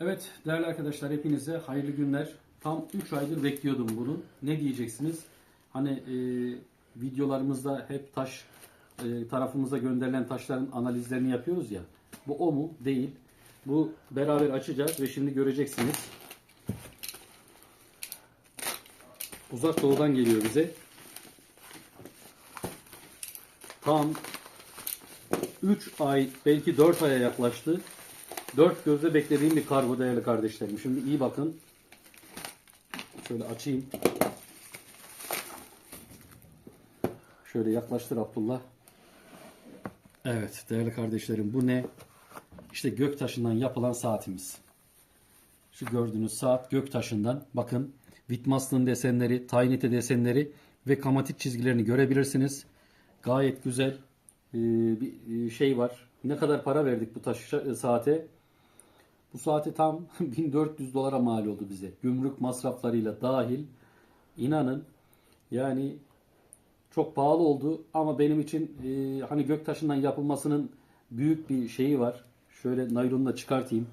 Evet değerli arkadaşlar hepinize hayırlı günler. Tam 3 aydır bekliyordum bunu. Ne diyeceksiniz? Hani e, videolarımızda hep taş e, tarafımıza gönderilen taşların analizlerini yapıyoruz ya. Bu o mu? Değil. Bu beraber açacağız ve şimdi göreceksiniz. Uzak doğudan geliyor bize. Tam 3 ay belki 4 aya yaklaştı. Dört gözle beklediğim bir kargo değerli kardeşlerim. Şimdi iyi bakın. Şöyle açayım. Şöyle yaklaştır Abdullah. Evet değerli kardeşlerim bu ne? İşte göktaşından yapılan saatimiz. Şu gördüğünüz saat göktaşından. Bakın Vitmas'ın desenleri, Taynete desenleri ve kamatik çizgilerini görebilirsiniz. Gayet güzel ee, bir e, şey var. Ne kadar para verdik bu taş saate? Bu saati tam 1400 dolara mal oldu bize. Gümrük masraflarıyla dahil. İnanın yani çok pahalı oldu ama benim için e, hani göktaşından yapılmasının büyük bir şeyi var. Şöyle naylonu da çıkartayım.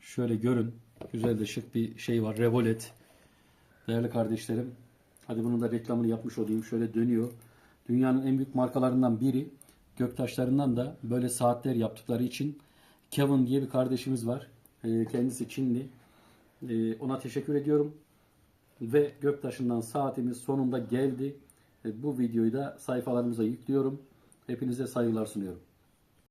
Şöyle görün. Güzel de şık bir şey var. Revolet. Değerli kardeşlerim. Hadi bunun da reklamını yapmış olayım. Şöyle dönüyor. Dünyanın en büyük markalarından biri. Göktaşlarından da böyle saatler yaptıkları için Kevin diye bir kardeşimiz var. Ee, Kendisi Çinli. Ee, Ona teşekkür ediyorum. Ve Göktaş'ından saatimiz sonunda geldi. Ee, Bu videoyu da sayfalarımıza yüklüyorum. Hepinize saygılar sunuyorum.